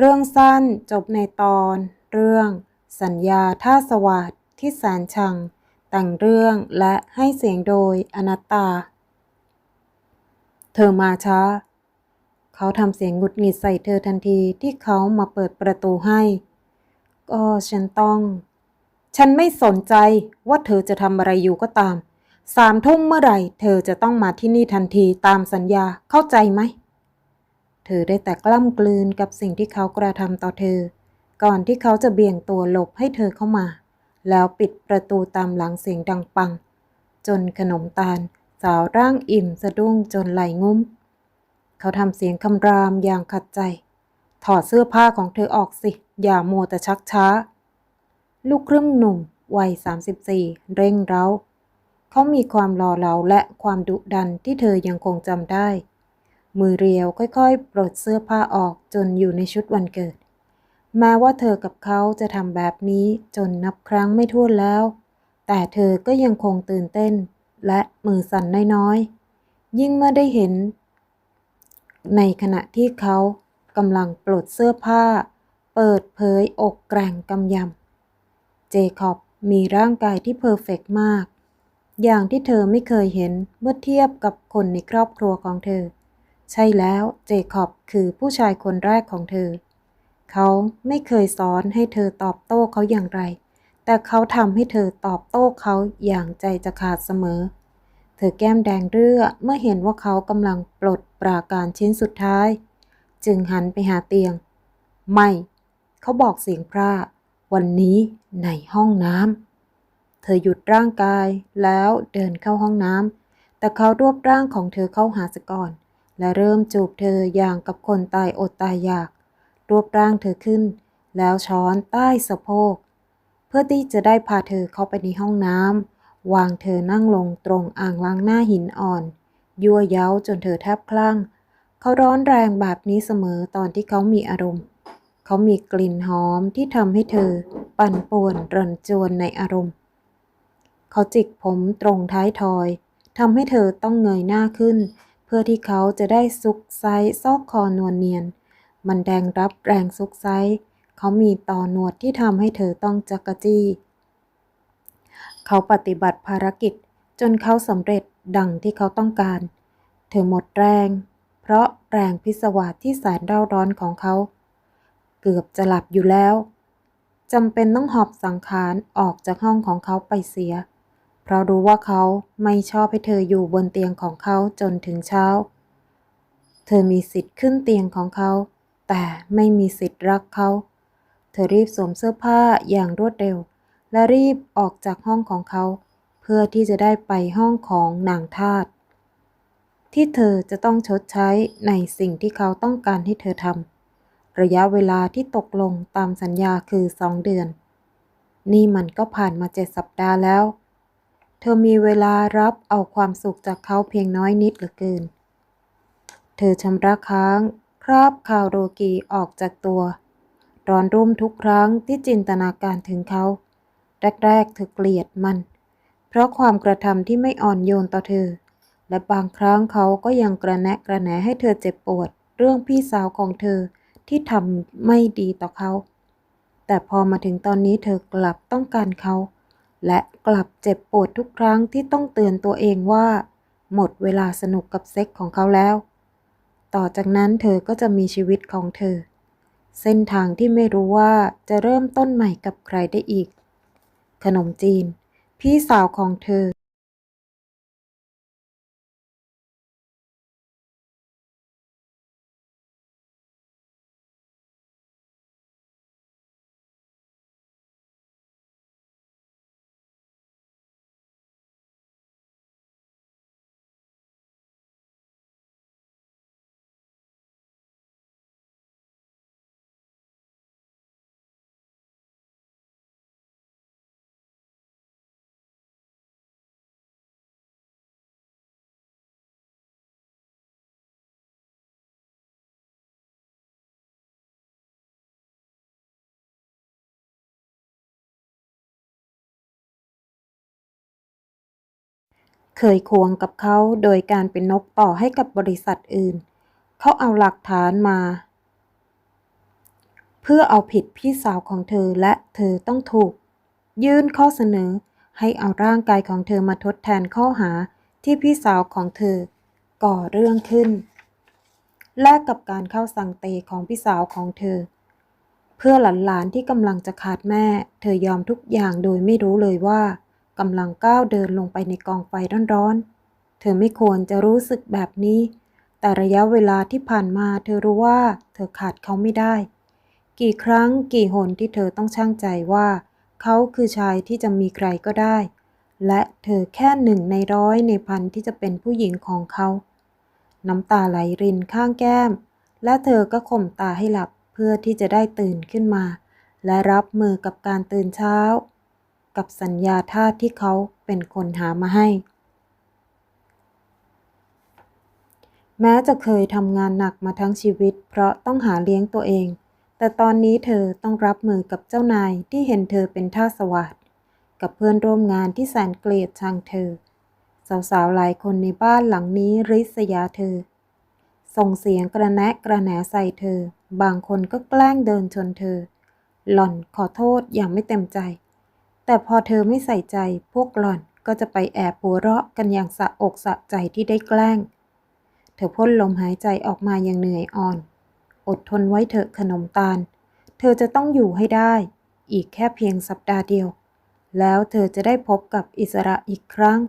เรื่องสั้นจบในตอน เรื่อง สัญญาท่าสวัสดที่แสนชัง แต่งเรื่องและให้เสียงโดยอนัตตา เธอมาช้า เขาทำเสียงหงุดหงิดใส่เธอทันทีที่เขามาเปิดประตูให้ ก็ฉันต้อง ฉันไม่สนใจว่าเธอจะทำอะไรอยู่ก็ตาม สามทุ่มเมื่อไหร่ เธอจะต้องมาที่นี่ทันทีตามสัญญาเข้าใจไหม เธอได้แต่กล้ำกลืนกับสิ่งที่เขากระทำต่อเธอ ก่อนที่เขาจะเบี่ยงตัวหลบให้เธอเข้ามา แล้วปิดประตูตามหลังเสียงดังปัง จนขนมตาล สาวร่างอิ่มสะดุ้งจนไหลงุ้ม เขาทำเสียงคำรามอย่างขัดใจ ถอดเสื้อผ้าของเธอออกสิ อย่ามัวแต่ชักช้า ลูกครึ่งหนุ่มวัย 34 เร่งเร้า เขามีความหล่อเหลาและความดุดันที่เธอยังคงจำได้ มือเรียวค่อยๆ ปลดเสื้อผ้าออกจนอยู่ในชุดวันเกิด แม้ว่าเธอกับเขาจะทำแบบนี้จนนับครั้งไม่ถ้วนแล้ว แต่เธอก็ยังคงตื่นเต้น และมือสั่นน้อยๆ ยิ่งเมื่อได้เห็น ในขณะที่เขากำลังปลดเสื้อผ้า เปิดเผยอกแกร่งกำยำ เจคอบมีร่างกายที่เพอร์เฟกต์มาก อย่างที่เธอไม่เคยเห็นเมื่อเทียบกับคนในครอบครัวของเธอ ใช่แล้วเจคอบคือผู้ชายคนแรกของเธอ เขาไม่เคยสอนให้เธอตอบโต้เขาอย่างไร แต่เขาทำให้เธอตอบโต้เขาอย่างใจจะขาดเสมอ เธอแก้มแดงเรื่อเมื่อเห็นว่าเขากำลังปลดปราการชิ้นสุดท้าย จึงหันไปหาเตียง ไม่ เขาบอกเสียงพร่าวันนี้ในห้องน้ำ เธอหยุดร่างกายแล้วเดินเข้าห้องน้ำ แต่เขารวบร่างของเธอเข้าหาสก่อน และเริ่มจูบเธออย่างกับคนตายอดตายอยาก รวบร่างเธอขึ้น แล้วช้อนใต้สะโพก เพื่อที่จะได้พาเธอเข้าไปในห้องน้ำวางเธอนั่งลงตรงอ่างล้างหน้าหินอ่อน ยั่วเย้าจนเธอแทบคลั่ง เขาร้อนแรงแบบนี้เสมอตอนที่เขามีอารมณ์ เขามีกลิ่นหอมที่ทำให้เธอ ปั่นป่วนรันจวนในอารมณ์ เขาจิกผมตรงท้ายทอยทำให้เธอต้องเงยหน้าขึ้น เพื่อที่เขาจะได้ซุกไซซอกคอนวลเนียน มันแดงรับแรงซุกไซเขามีต่อหนวดที่ทำให้เธอต้องจักกจี้ เขาปฏิบัติภารกิจจนเขาสำเร็จดังที่เขาต้องการ เธอหมดแรง เพราะแรงพิศวาสที่แสนเร่าร้อนของเขา เกือบจะหลับอยู่แล้วจำเป็นต้องหอบสังขารออกจากห้องของเขาไปเสีย เพราะรู้ว่าเขาไม่ชอบให้เธออยู่บนเตียงของเขาจนถึงเช้า เธอมีสิทธิ์ขึ้นเตียงของเขา แต่ไม่มีสิทธิ์รักเขา เธอรีบสวมเสื้อผ้าอย่างรวดเร็ว และรีบออกจากห้องของเขา เพื่อที่จะได้ไปห้องของนางทาสที่เธอจะต้องชดใช้ในสิ่งที่เขาต้องการให้เธอทำระยะเวลาที่ตกลงตามสัญญาคือสองเดือน นี่มันก็ผ่านมาเจ็ดสัปดาห์แล้ว เธอมีเวลารับเอาความสุขจากเขาเพียงน้อยนิดเหลือเกิน เธอชำระค้าง คราบคาวโรกีออกจากตัว ร้อนรุ่มทุกครั้งที่จินตนาการถึงเขา แรกๆเธอเกลียดมัน เพราะความกระทำที่ไม่อ่อนโยนต่อเธอ และบางครั้งเขาก็ยังกระแนะกระแหนให้เธอเจ็บปวด เรื่องพี่สาวของเธอที่ทำไม่ดีต่อเขา แต่พอมาถึงตอนนี้เธอกลับต้องการเขา และกลับเจ็บปวดทุกครั้งที่ต้องเตือนตัวเองว่า หมดเวลาสนุกกับเซ็กของเขาแล้ว ต่อจากนั้นเธอก็จะมีชีวิตของเธอ เส้นทางที่ไม่รู้ว่าจะเริ่มต้นใหม่กับใครได้อีก ขนมจีน พี่สาวของเธอ เคยควงกับเขาโดยการเป็นนกต่อให้กับบริษัทอื่น เขาเอาหลักฐานมา เพื่อเอาผิดพี่สาวของเธอและเธอต้องถูก ยื่นข้อเสนอให้เอาร่างกายของเธอมาทดแทนข้อหาที่พี่สาวของเธอ ก่อเรื่องขึ้น แลกกับการเข้าสั่งเตของพี่สาวของเธอ เพื่อหลานๆที่กำลังจะขาดแม่ เธอยอมทุกอย่างโดยไม่รู้เลยว่า กำลังก้าวเดินลงไปในกองไฟร้อนๆ เธอไม่ควรจะรู้สึกแบบนี้ แต่ระยะเวลาที่ผ่านมาเธอรู้ว่าเธอขาดเขาไม่ได้ กี่ครั้งกี่หนที่เธอต้องช่างใจว่า เขาคือชายที่จะมีใครก็ได้ และเธอแค่หนึ่งในร้อยในพันที่จะเป็นผู้หญิงของเขา น้ำตาไหลรินข้างแก้ม และเธอก็ข่มตาให้หลับเพื่อที่จะได้ตื่นขึ้นมา และรับมือกับการตื่นเช้า กับสัญญาทาที่เขาเป็นคนหามาให้ แม้จะเคยทำงานหนักมาทั้งชีวิต เพราะต้องหาเลี้ยงตัวเอง แต่ตอนนี้เธอต้องรับมือกับเจ้านายที่เห็นเธอเป็นท่าสวัสดกับเพื่อนร่วมงานที่แสนเกลียดชังเธอ สาวๆหลายคนในบ้านหลังนี้ริษยาเธอ ส่งเสียงกระแนะกระแหนใส่เธอ บางคนก็แกล้งเดินชนเธอ หล่อนขอโทษอย่างไม่เต็มใจ แต่พอเธอไม่ใส่ใจพวกหล่อนก็จะไปแอบหัวเราะกันอย่างสะอกสะใจที่ได้แกล้ง เธอพ่นลมหายใจออกมาอย่างเหนื่อยอ่อน อดทนไว้เถอะขนมตาล เธอจะต้องอยู่ให้ได้ อีกแค่เพียงสัปดาห์เดียว แล้วเธอจะได้พบกับอิสระอีกครั้ง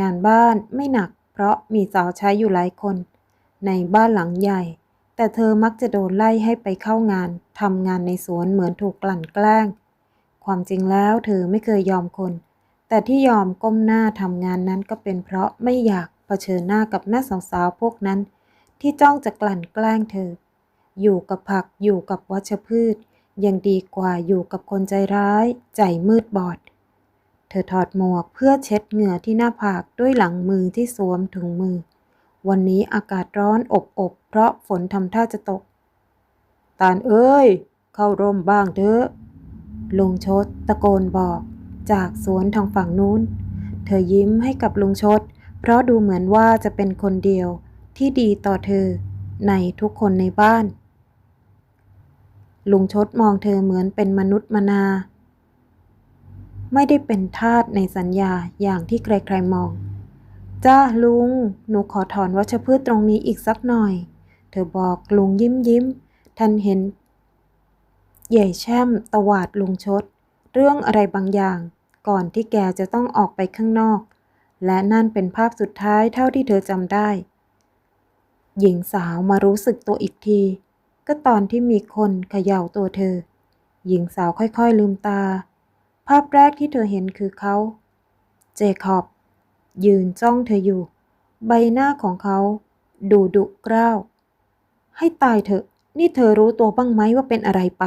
งานบ้านไม่หนัก เพราะมีสาวใช้อยู่หลายคน ในบ้านหลังใหญ่ แต่เธอมักจะโดนไล่ให้ไปเข้างานทำงานในสวนเหมือนถูกกลั่นแกล้ง ความจริงแล้วเธอไม่เคยยอมคน แต่ที่ยอมก้มหน้าทำงานนั้นก็เป็นเพราะไม่อยากเผชิญหน้ากับแม่สาวๆพวกนั้น ที่จ้องจะกลั่นแกล้งเธอ อยู่กับผักอยู่กับวัชพืช ยังดีกว่าอยู่กับคนใจร้าย ใจมืดบอด เธอถอดหมวกเพื่อเช็ดเหงื่อที่หน้าผากด้วยหลังมือที่สวมถุงมือ วันนี้อากาศร้อนอบอบเพราะฝนทำท่าจะตก ตาลเอ้ย เข้าร่มบ้างเถอะ ลุงชดตะโกนบอก จากสวนทางฝั่งนู้น เธอยิ้มให้กับลุงชด เพราะดูเหมือนว่าจะเป็นคนเดียวที่ดีต่อเธอในทุกคนในบ้าน ลุงชดมองเธอเหมือนเป็นมนุษย์มนา ไม่ได้เป็นทาสในสัญญาอย่างที่ใครๆมอง จ้าลุง หนูขอถอนวัชพืชตรงนี้อีกสักหน่อย เธอบอกลุงยิ้มยิ้ม ท่านเห็น ใหญ่แช่มตวาดลุงชด เรื่องอะไรบางอย่าง ก่อนที่แกจะต้องออกไปข้างนอก และนั่นเป็นภาพสุดท้ายเท่าที่เธอจำได้ หญิงสาวมารู้สึกตัวอีกที ก็ตอนที่มีคนเขย่าตัวเธอ หญิงสาวค่อยๆลืมตา ภาพแรกที่เธอเห็นคือเขา เจคอบ ยืนจ้องเธออยู่ ใบหน้าของเขา ดูดุกร้าวให้ตายเถอะ นี่เธอรู้ตัวบ้างไหมว่าเป็นอะไรไป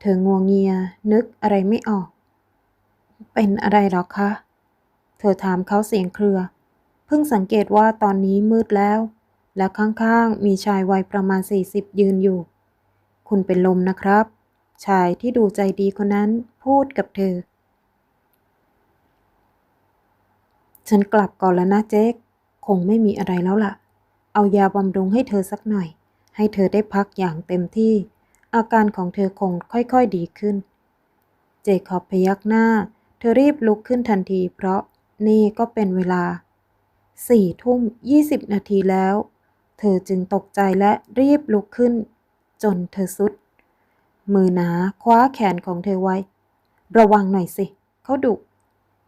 เธองวงเงียนึกอะไรไม่ออก เป็นอะไรหรอคะ เธอถามเขาเสียงเครือ เพิ่งสังเกตว่าตอนนี้มืดแล้ว และข้างๆมีชายวัยประมาณ 40 ยืนอยู่ คุณเป็นลมนะครับ ชายที่ดูใจดีคนนั้นพูดกับเธอ ฉันกลับก่อนแล้วนะเจ๊กคงไม่มีอะไรแล้วล่ะ เอายาบำรุงให้เธอสักหน่อย ให้เธอได้พักอย่างเต็มที่ อาการของเธอคงค่อยๆดีขึ้น เจคอบพยักหน้า เธอรีบลุกขึ้นทันที เพราะนี่ก็เป็นเวลาสี่ทุ่มยี่สิบนาทีแล้ว เธอจึงตกใจและรีบลุกขึ้น จนเธอสุด มือหนาคว้าแขนของเธอไว้ ระวังหน่อยสิ เขาดุ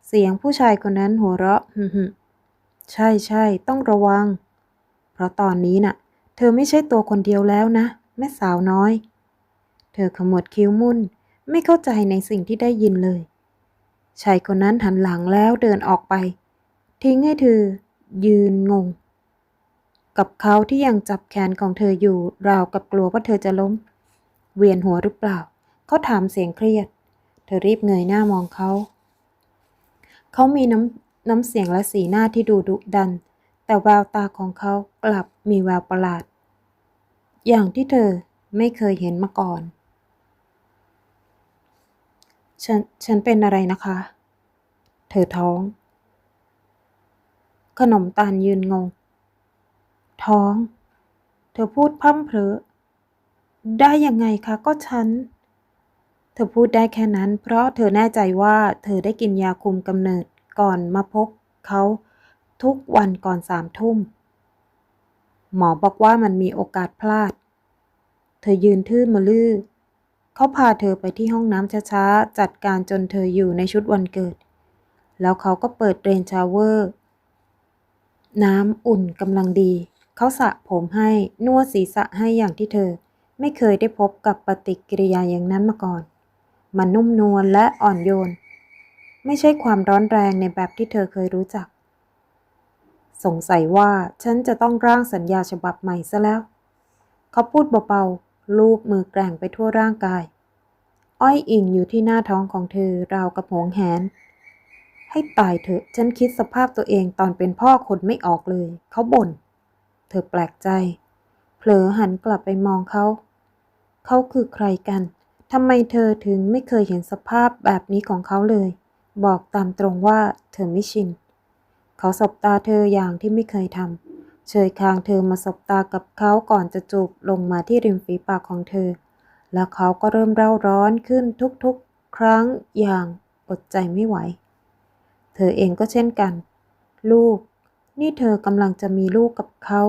เสียงผู้ชายคนนั้นหัวเราะฮึฮึใช่ใช่ต้องระวัง เพราะตอนนี้น่ะ เธอไม่ใช่ตัวคนเดียวแล้วนะ แม่สาวน้อย เธอขมวดคิ้วมุ่น ไม่เข้าใจในสิ่งที่ได้ยินเลย ชายคนนั้นหันหลังแล้วเดินออกไป ทิ้งให้เธอยืนงง กับเขาที่ยังจับแขนของเธออยู่ ราวกับกลัวว่าเธอจะล้ม เวียนหัวหรือเปล่า เขาถามเสียงเครียด เธอรีบเงยหน้ามองเขา เขามีน้ำน้ำเสียงและสีหน้าที่ดูดุดัน แต่แววตาของเขากลับมีแววประหลาด อย่างที่เธอไม่เคยเห็นมาก่อน ฉัน ฉันเป็นอะไรนะคะ เธอท้อง ขนมตาลยืนงง ท้อง เธอพูดพร่ำเพรอได้ยังไงคะก็ฉัน เธอพูดได้แค่นั้น เพราะเธอแน่ใจว่าเธอได้กินยาคุมกำเนิดก่อนมาพบเขาทุกวันก่อนสามทุ่ม หมอบอกว่ามันมีโอกาสพลาด เธอยืนทื่นมาลื้อ เขาพาเธอไปที่ห้องน้ำช้าๆ จัดการจนเธออยู่ในชุดวันเกิด แล้วเขาก็เปิดเรนชาวเวอร์ น้ำอุ่นกำลังดี เขาสระผมให้นวดศีรษะให้อย่างที่เธอ ไม่เคยได้พบกับปฏิกิริยาอย่างนั้นมาก่อน มันนุ่มนวลและอ่อนโยน ไม่ใช่ความร้อนแรงในแบบที่เธอเคยรู้จัก สงสัยว่าฉันจะต้องร่างสัญญาฉบับใหม่ซะแล้ว เขาพูดเบาๆ ลูบมือแกร่งไปทั่วร่างกาย อ้อยอิงอยู่ที่หน้าท้องของเธอราวกับหงแหน ให้ตายเถอะ ฉันคิดสภาพตัวเองตอนเป็นพ่อคนไม่ออกเลย เขาบ่น เธอแปลกใจ เผลอหันกลับไปมองเขา เขาคือใครกันทำไมเธอถึงไม่เคยเห็นสภาพแบบนี้ของเขาเลย บอกตามตรงว่าเธอไม่ชิน เขาสบตาเธออย่างที่ไม่เคยทำ เชยคางเธอมาสบตากับเขาก่อนจะจูบลงมาที่ริมฝีปากของเธอ แล้วเขาก็เริ่มเร่าร้อนขึ้นทุกๆ ครั้งอย่างอดใจไม่ไหว เธอเองก็เช่นกัน ลูก นี่เธอกำลังจะมีลูกกับเขา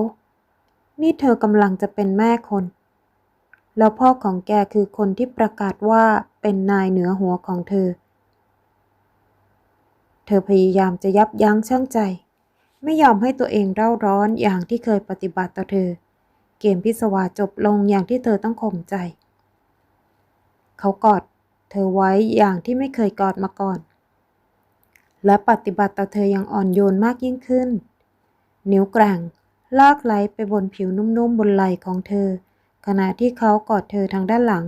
นี่เธอกำลังจะเป็นแม่คน แล้วพ่อของแกคือคนที่ประกาศว่าเป็นนายเหนือหัวของเธอ เธอพยายามจะยับยั้งชั่งใจ ไม่ยอมให้ตัวเองเร่าร้อนอย่างที่เคยปฏิบัติต่อเธอ เกมพิศวาสจบลงอย่างที่เธอต้องข่มใจ เขากอดเธอไว้อย่างที่ไม่เคยกอดมาก่อน และปฏิบัติต่อเธออย่างอ่อนโยนมากยิ่งขึ้น นิ้วกลางลากไหลไปบนผิวนุ่มๆบนไหล่ของเธอ ขณะที่เขากอดเธอทางด้านหลัง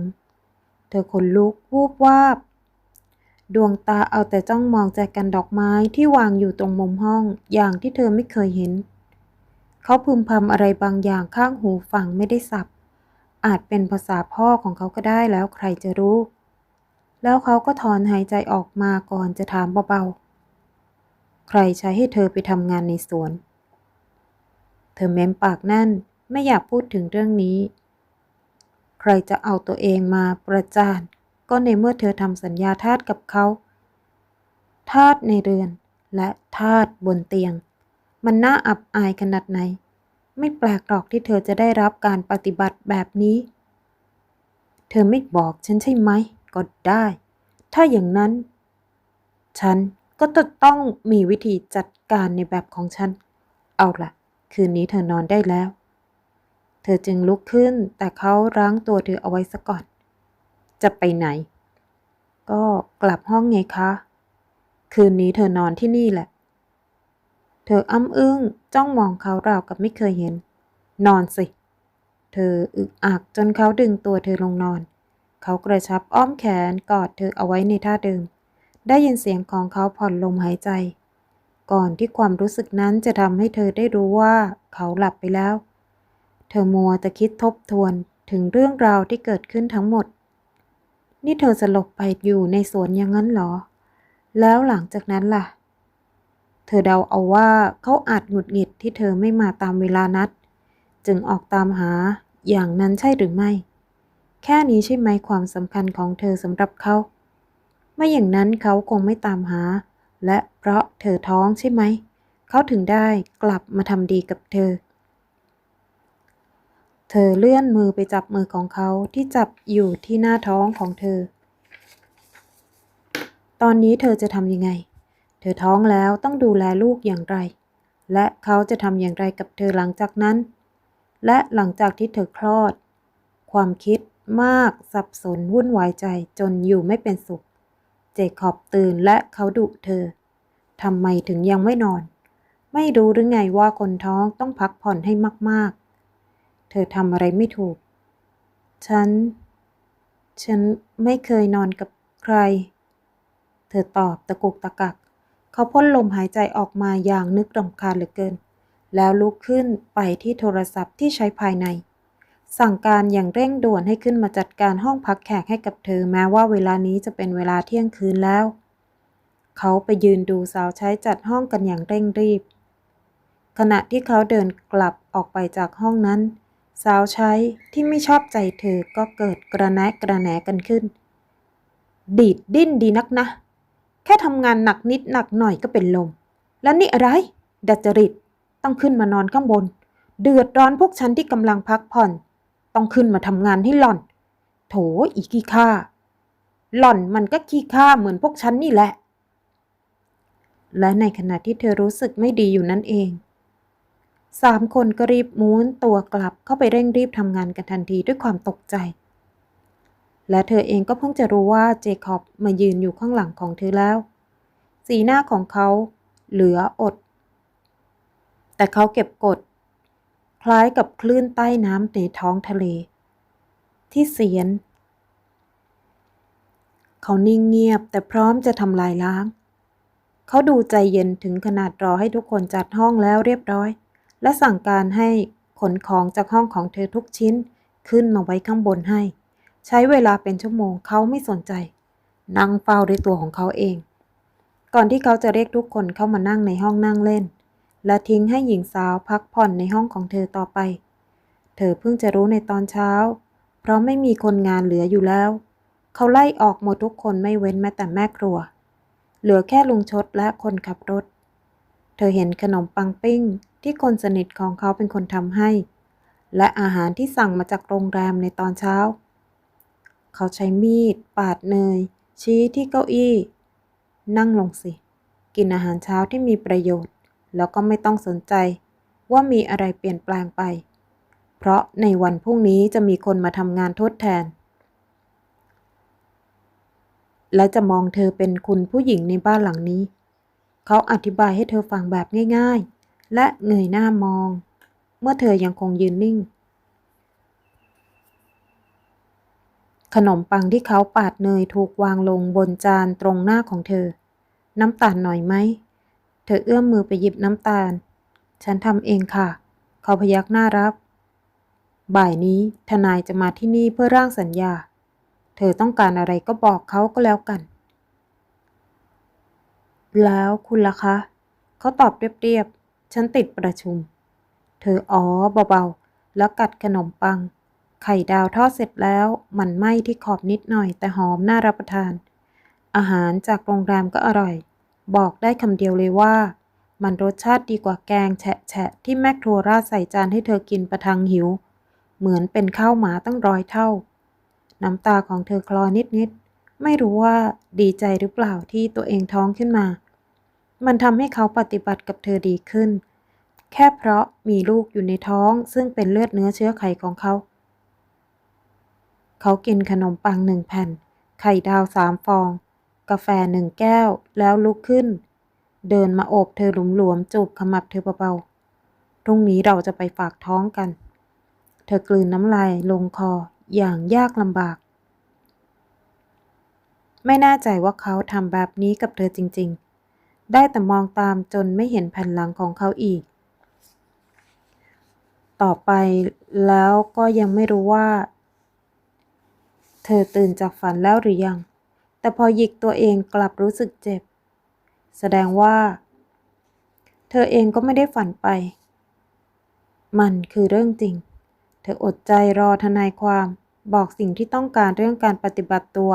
เธอขนลุกวูบวาบ ดวงตาเอาแต่จ้องมองแจกันดอกไม้ที่วางอยู่ตรงมุมห้องอย่างที่เธอไม่เคยเห็น เขาพึมพำอะไรบางอย่างข้างหูฟังไม่ได้สับ อาจเป็นภาษาพ่อของเขาก็ได้แล้วใครจะรู้ แล้วเขาก็ถอนหายใจออกมาก่อนจะถามเบาๆ ใครใช้ให้เธอไปทำงานในสวน เธอเม้มปากแน่นไม่อยากพูดถึงเรื่องนี้ ใครจะเอาตัวเองมาประจาน ก็ในเมื่อเธอทำสัญญาทาสกับเขาทาสในเรือน และทาสบนเตียง มันน่าอับอายขนาดไหน ไม่แปลกหรอกที่เธอจะได้รับการปฏิบัติแบบนี้ เธอไม่บอกฉันใช่ไหม ก็ได้ ถ้าอย่างนั้น ฉันก็จะต้องมีวิธีจัดการในแบบของฉัน เอาล่ะคืนนี้เธอนอนได้แล้ว เธอจึงลุกขึ้นแต่เขารั้งตัวเธอเอาไว้ซะก่อน จะไปไหน ก็กลับห้องไงคะ คืนนี้เธอนอนที่นี่แหละ เธออ้ำอึ้งจ้องมองเขาราวกับไม่เคยเห็น นอนสิ เธออึกอักจนเขาดึงตัวเธอลงนอน เขากระชับอ้อมแขนกอดเธอเอาไว้ในท่าเดิม ได้ยินเสียงของเขาผ่อนลมหายใจ ก่อนที่ความรู้สึกนั้นจะทำให้เธอได้รู้ว่าเขาหลับไปแล้ว เธอมัวแต่คิดทบทวนถึงเรื่องราวที่เกิดขึ้นทั้งหมด นี่เธอสลบไปอยู่ในสวนอย่างนั้นเหรอ แล้วหลังจากนั้นล่ะ เธอเดาเอาว่าเขาอาจหงุดหงิดที่เธอไม่มาตามเวลานัด จึงออกตามหาอย่างนั้นใช่หรือไม่ แค่นี้ใช่ไหมความสำคัญของเธอสำหรับเขา ไม่อย่างนั้นเขาคงไม่ตามหา และเพราะเธอท้องใช่ไหม เขาถึงได้กลับมาทำดีกับเธอ เธอเลื่อนมือไปจับมือของเขาที่จับอยู่ที่หน้าท้องของเธอ ตอนนี้เธอจะทำยังไง เธอท้องแล้วต้องดูแลลูกอย่างไร และเขาจะทำอย่างไรกับเธอหลังจากนั้น และหลังจากที่เธอคลอด ความคิดมากสับสนวุ่นวายใจจนอยู่ไม่เป็นสุข เจคอบตื่นและเขาดุเธอทำไมถึงยังไม่นอน ไม่รู้หรือไงว่าคนท้องต้องพักผ่อนให้มากๆ ธอทำอะไรไม่ถูก ฉัน ฉันไม่เคยนอนกับใคร เธอตอบตะกุกตะกัก เขาพ่นลมหายใจออกมาอย่างนึกรำคาญเหลือเกิน แล้วลุกขึ้นไปที่โทรศัพท์ที่ใช้ภายใน สั่งการอย่างเร่งด่วนให้ขึ้นมาจัดการห้องพักแขกให้กับเธอแม้ว่าเวลานี้จะเป็นเวลาเที่ยงคืนแล้ว เขาไปยืนดูสาวใช้จัดห้องกันอย่างเร่งรีบ ขณะที่เขาเดินกลับออกไปจากห้องนั้น สาวใช้ที่ไม่ชอบใจเธอก็เกิดกระแนะกระแหนกันขึ้น ดีดดิ้นดีนักนะ แค่ทำงานหนักนิดหนักหน่อยก็เป็นลม แล้วนี่อะไร ดัดจริตต้องขึ้นมานอนข้างบน เดือดร้อนพวกฉันที่กำลังพักผ่อน ต้องขึ้นมาทำงานให้หล่อน โถอีขี้ข้าหล่อนมันก็ขี้ข้าเหมือนพวกฉันนี่แหละ และในขณะที่เธอรู้สึกไม่ดีอยู่นั่นเอง สามคนก็รีบม้วนตัวกลับเข้าไปเร่งรีบทำงานกันทันทีด้วยความตกใจ และเธอเองก็เพิ่งจะรู้ว่าเจคอบมายืนอยู่ข้างหลังของเธอแล้ว สีหน้าของเขาเหลืออด แต่เขาเก็บกด คล้ายกับคลื่นใต้น้ำในท้องทะเล ที่เสียน เขานิ่งเงียบแต่พร้อมจะทำลายล้าง เขาดูใจเย็นถึงขนาดรอให้ทุกคนจัดห้องแล้วเรียบร้อย และสั่งการให้ขนของจากห้องของเธอทุกชิ้นขึ้นมาไว้ข้างบนให้ ใช้เวลาเป็นชั่วโมงเขาไม่สนใจ นั่งเฝ้าด้วยตัวของเขาเอง ก่อนที่เขาจะเรียกทุกคนเข้ามานั่งในห้องนั่งเล่น และทิ้งให้หญิงสาวพักผ่อนในห้องของเธอต่อไป เธอเพิ่งจะรู้ในตอนเช้า เพราะไม่มีคนงานเหลืออยู่แล้ว เขาไล่ออกหมดทุกคนไม่เว้นแม้แต่แม่ครัว เหลือแค่ลุงชดและคนขับรถ เธอเห็นขนมปังปิ้ง ที่คนสนิทของเขาเป็นคนทำให้ และอาหารที่สั่งมาจากโรงแรมในตอนเช้า เขาใช้มีด ปาดเนย ชี้ที่เก้าอี้ นั่งลงสิ กินอาหารเช้าที่มีประโยชน์ แล้วก็ไม่ต้องสนใจว่ามีอะไรเปลี่ยนแปลงไป เพราะในวันพรุ่งนี้จะมีคนมาทำงานทดแทน และจะมองเธอเป็นคุณผู้หญิงในบ้านหลังนี้ เขาอธิบายให้เธอฟังแบบง่าย ๆ และเงยหน้ามอง เมื่อเธอยังคงยืนนิ่ง ขนมปังที่เขาปาดเนยถูกวางลงบนจานตรงหน้าของเธอ น้ำตาลหน่อยไหม เธอเอื้อมมือไปหยิบน้ำตาล ฉันทำเองค่ะ เขาพยักหน้ารับ บ่ายนี้ทนายจะมาที่นี่เพื่อร่างสัญญา เธอต้องการอะไรก็บอกเขาก็แล้วกัน แล้วคุณล่ะคะ เขาตอบเรียบ ฉันติดประชุม เธออ๋อเบาๆ แล้วกัดขนมปัง ไข่ดาวทอดเสร็จแล้ว มันไหม้ที่ขอบนิดหน่อยแต่หอมน่ารับประทาน อาหารจากโรงแรมก็อร่อย บอกได้คำเดียวเลยว่า มันรสชาติดีกว่าแกงแฉะๆที่แม่ครัวราดใส่จานให้เธอกินประทังหิว เหมือนเป็นข้าวหมาตั้งร้อยเท่า น้ำตาของเธอคลอนิดๆไม่รู้ว่าดีใจหรือเปล่าที่ตัวเองท้องขึ้นมา มันทำให้เขาปฏิบัติกับเธอดีขึ้น แค่เพราะมีลูกอยู่ในท้องซึ่งเป็นเลือดเนื้อเชื้อไขของเขา เขากินขนมปังหนึ่งแผ่น ไข่ดาวสามฟอง กาแฟหนึ่งแก้วแล้วลุกขึ้น เดินมาโอบเธอหลวมๆจูบขมับเธอเบาๆพรุ่งนี้เราจะไปฝากท้องกัน เธอกลืนน้ำลายลงคออย่างยากลำบาก ไม่แน่ใจว่าเขาทำแบบนี้กับเธอจริง ๆ ได้แต่มองตามจนไม่เห็นแผ่นหลังของเขาอีก ต่อไปแล้วก็ยังไม่รู้ว่า เธอตื่นจากฝันแล้วหรือยัง แต่พอหยิกตัวเองกลับรู้สึกเจ็บ แสดงว่า เธอเองก็ไม่ได้ฝันไป มันคือเรื่องจริง เธออดใจรอทนายความบอกสิ่งที่ต้องการเรื่องการปฏิบัติตัว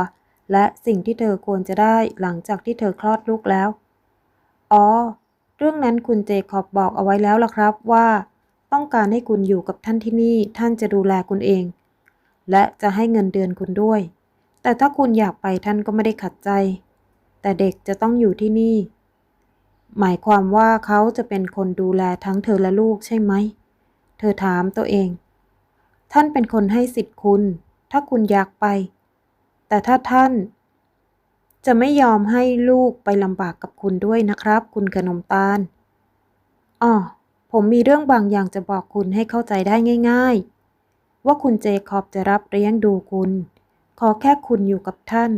และสิ่งที่เธอควรจะได้หลังจากที่เธอคลอดลูกแล้ว อ๋อ เรื่องนั้นคุณเจคอบบอกเอาไว้แล้วล่ะครับว่า ต้องการให้คุณอยู่กับท่านที่นี่ท่านจะดูแลคุณเอง และจะให้เงินเดือนคุณด้วย แต่ถ้าคุณอยากไปท่านก็ไม่ได้ขัดใจ แต่เด็กจะต้องอยู่ที่นี่ หมายความว่าเขาจะเป็นคนดูแลทั้งเธอและลูกใช่ไหม เธอถามตัวเอง ท่านเป็นคนให้สิทธิ์คุณ ถ้าคุณอยากไป แต่ถ้าท่าน จะไม่ยอมให้ลูกไปลำบากกับคุณด้วยนะครับ คุณขนมตาลอ๋อผมมีเรื่องบางอย่างจะบอกคุณให้เข้าใจได้ง่าย ๆ ว่าคุณเจคอบจะรับเลี้ยงดูคุณ ขอแค่คุณอยู่กับท่าน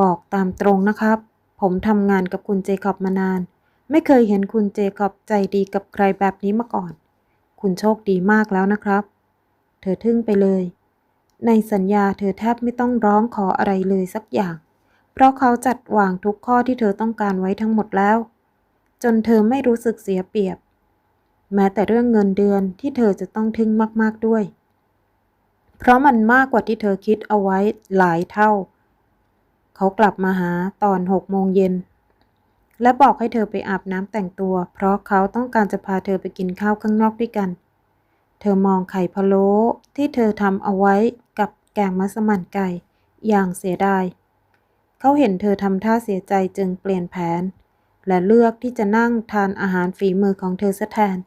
บอกตามตรงนะครับ ผมทำงานกับคุณเจคอบมานาน ไม่เคยเห็นคุณเจคอบใจดีกับใครแบบนี้มาก่อน คุณโชคดีมากแล้วนะครับ เธอทึ่งไปเลย ในสัญญาเธอแทบไม่ต้องร้องขออะไรเลยสักอย่าง เพราะเขาจัดวางทุกข้อที่เธอต้องการไว้ทั้งหมดแล้ว จนเธอไม่รู้สึกเสียเปรียบ แม้แต่เรื่องเงินเดือนที่เธอจะต้องทึ่งมากๆด้วย เพราะมันมากกว่าที่เธอคิดเอาไว้หลายเท่า เขากลับมาหาตอนหกโมงเย็น และบอกให้เธอไปอาบน้ำแต่งตัว เพราะเขาต้องการจะพาเธอไปกินข้าวข้างนอกด้วยกัน เธอมองไข่พะโล้ที่เธอทำเอาไว้กับแกงมัสมั่นไก่อย่างเสียดาย เขาเห็นเธอทำท่าเสียใจจึงเปลี่ยนแผน และเลือกที่จะนั่งทานอาหารฝีมือของเธอซะแทน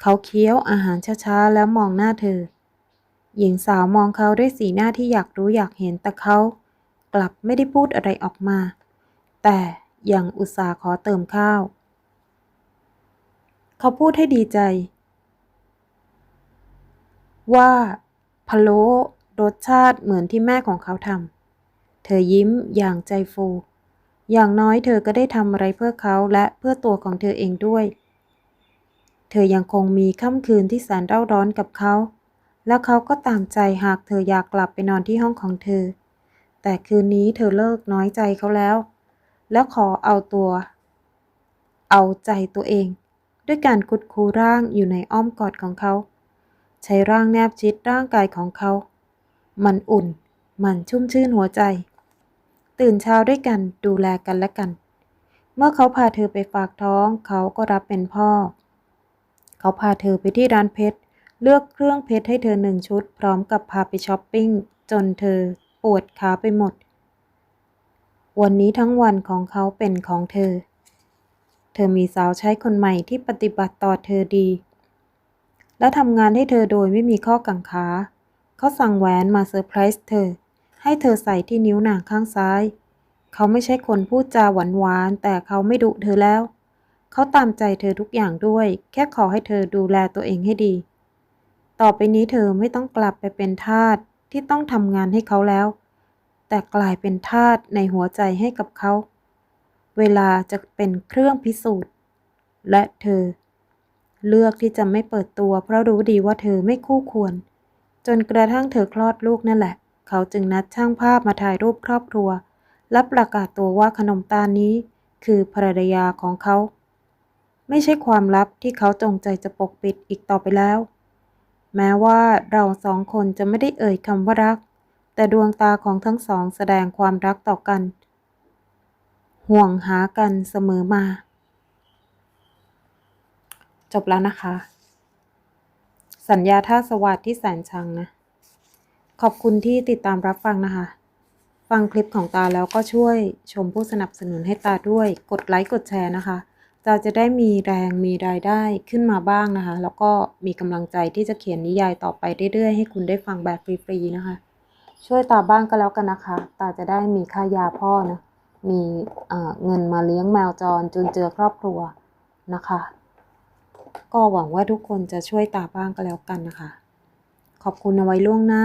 เขาเคี้ยวอาหารช้าๆ แล้วมองหน้าเธอ หญิงสาวมองเขาด้วยสีหน้าที่อยากรู้อยากเห็นแต่เขากลับไม่ได้พูดอะไรออกมา แต่ยังอุตส่าห์ขอเติมข้าว เขาพูดให้ดีใจ ว่าพะโล้รสชาติเหมือนที่แม่ของเขาทำ เธอยิ้มอย่างใจฟู อย่างน้อยเธอก็ได้ทำอะไรเพื่อเขาและเพื่อตัวของเธอเองด้วย เธอยังคงมีค่ำคืนที่แสนเร่าร้อนกับเขา แล้วเขาก็ตามใจหากเธออยากกลับไปนอนที่ห้องของเธอ แต่คืนนี้เธอเลิกน้อยใจเขาแล้ว แล้วขอเอาตัว เอาใจตัวเอง ด้วยการคุดคูร่างอยู่ในอ้อมกอดของเขา ใช้ร่างแนบชิดร่างกายของเขา มันอุ่นมันชุ่มชื่นหัวใจ ตื่นเช้าด้วยกันดูแลกันและกัน เมื่อเขาพาเธอไปฝากท้อง เขาก็รับเป็นพ่อ เขาพาเธอไปที่ร้านเพชร เลือกเครื่องเพชรให้เธอหนึ่งชุด พร้อมกับพาไปช้อปปิ้ง จนเธอปวดขาไปหมด วันนี้ทั้งวันของเขาเป็นของเธอ เธอมีสาวใช้คนใหม่ที่ปฏิบัติต่อเธอดี และทำงานให้เธอโดยไม่มีข้อกังขา เขาสั่งแหวนมาเซอร์ไพรส์เธอ ให้เธอใส่ที่นิ้วนางข้างซ้าย เขาไม่ใช่คนพูดจาหวานหวานๆแต่เขาไม่ดุเธอแล้ว เขาตามใจเธอทุกอย่างด้วย แค่ขอให้เธอดูแลตัวเองให้ดี ต่อไปนี้เธอไม่ต้องกลับไปเป็นทาสที่ต้องทำงานให้เขาแล้ว แต่กลายเป็นทาสในหัวใจให้กับเขา เวลาจะเป็นเครื่องพิสูจน์ และเธอ เลือกที่จะไม่เปิดตัว เพราะรู้ดีว่าเธอไม่คู่ควร จนกระทั่งเธอคลอดลูกนั่นแหละ เขาจึงนัดช่างภาพมาถ่ายรูปครอบครัว และประกาศตัวว่าขนมตาลนี้ คือภรรยาของเขา ไม่ใช่ความลับที่เขาจงใจจะปกปิดอีกต่อไปแล้ว แม้ว่าเราสองคนจะไม่ได้เอ่ยคำว่ารัก แต่ดวงตาของทั้งสองแสดงความรักต่อกัน ห่วงหากันเสมอมา จบแล้วนะคะ สัญญาท่าสวัสดที่แสนชังนะ ขอบคุณที่ติดตามรับฟังนะคะ ฟังคลิปของตาแล้วก็ช่วยชมผู้สนับสนุนให้ตาด้วย กดไลค์กดแชร์นะคะตาจะได้มีแรงมีรายได้ขึ้นมาบ้างนะคะ แล้วก็มีกำลังใจที่จะเขียนนิยายต่อไปเรื่อยๆ ให้คุณได้ฟังแบบฟรีๆนะคะ ช่วยตาบ้างก็แล้วกันนะคะ ตาจะได้มีค่ายาพ่อนะมีเงินมาเลี้ยงแมวจรจนเจอครอบครัวนะคะ ก็หวังว่าทุกคนจะช่วยตาบ้างก็แล้วกันนะคะ ขอบคุณเอาไว้ล่วงหน้า